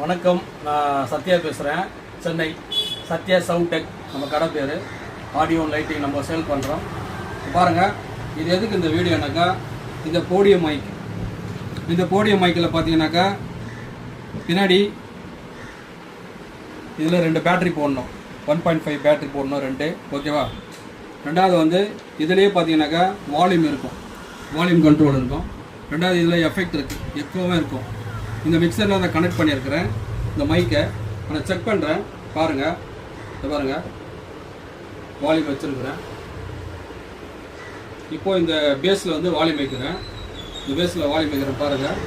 வணக்கம் நான் சத்யா பேசுகிறேன் சென்னை சத்யா சவுண்ட் டெக் நம்ம கடை பேர். ஆடியோ லைட்டிங் நம்ம சேல் பண்ணுறோம் பாருங்கள் இது எதுக்கு இந்த வீடியோனாக்கா இந்த போடியம் மைக் இந்த போடியம் மைக்கில் பார்த்தீங்கன்னாக்கா பின்னாடி இதில் ரெண்டு பேட்டரி போடணும். ஒன் பாயிண்ட் ஃபைவ் பேட்டரி போடணும் ரெண்டு. ஓகேவா ரெண்டாவது வந்து இதுலேயே பார்த்தீங்கன்னாக்கா வால்யூம் இருக்கும். வால்யூம் கண்ட்ரோல் இருக்கும். ரெண்டாவது இதில் எஃபெக்ட் இருக்குது எப்போவுமே இருக்கும். இந்த மிக்சரில் அதை கனெக்ட் பண்ணியிருக்கிறேன். இந்த மைக்கை நான் செக் பண்ணுறேன் பாருங்கள் இதை பாருங்கள் வால்யூம் வச்சுருக்கிறேன். இப்போ இந்த பேஸில் வந்து வால்யூம் வைக்கிறேன். இந்த பேஸில் வால்யூம் வைக்கிறேன். பாருங்கள்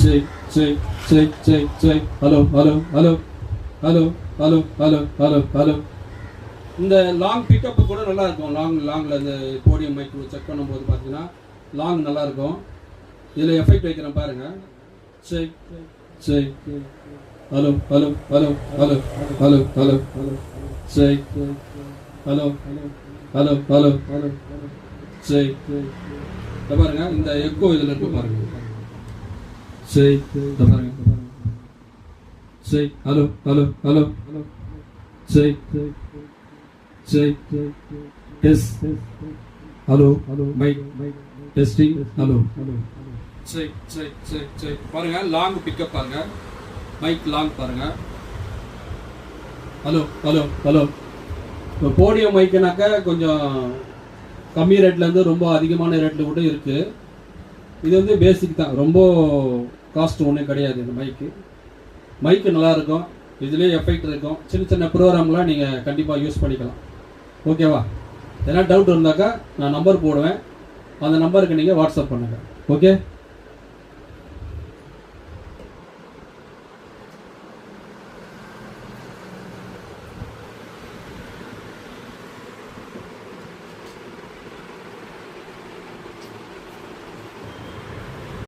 சரி சரி சரி சரி சரி hello hello hello hello hello hello hello hello இந்த லாங் பிக்கப் கூட நல்லா இருக்கும். லாங் லாங்கில் இந்த போடியம் மைக் செக் பண்ணும்போது பார்த்தீங்கன்னா லாங் நல்லா இருக்கும். இதில் எஃபெக்ட் வைக்கிறேன் பாருங்க. சரி சரி hello hello hello hello hello hello hello சரி ஹலோ ஹலோ ஹலோ ஹலோ சரி இதை பாருங்க இந்த எக்கோ இதில் இருக்கு பாருங்க. சரி இதை பாருங்க. சரி ஹலோ ஹலோ ஹலோ ஹலோ சரி சரி yes hello hello mike mike testing hello hello சரி சரி சரி சரி பாருங்கள் லாங் பிக்கப் பாருங்கள் மைக் லாங் பாருங்கள் ஹலோ ஹலோ ஹலோ இப்போ போடியம் மைக்குனாக்கா கொஞ்சம் கம்மி ரேட்லேருந்து ரொம்ப அதிகமான ரேட்டில் கூட இருக்குது இது வந்து பேசிக் தான். ரொம்ப காஸ்ட் ஒன்றும் கிடையாது இந்த மைக்கு மைக்கு நல்லா இருக்கும் இதுலேயே எஃபெக்ட் இருக்கும். சின்ன சின்ன ப்ரோக்ராம்லாம் நீங்கள் கண்டிப்பாக யூஸ் பண்ணிக்கலாம். ஓகேவா எதனா டவுட் இருந்தாக்கா நான் நம்பர் போடுவேன். அந்த நம்பருக்கு நீங்கள் வாட்ஸ்அப் பண்ணுங்கள் ஓகே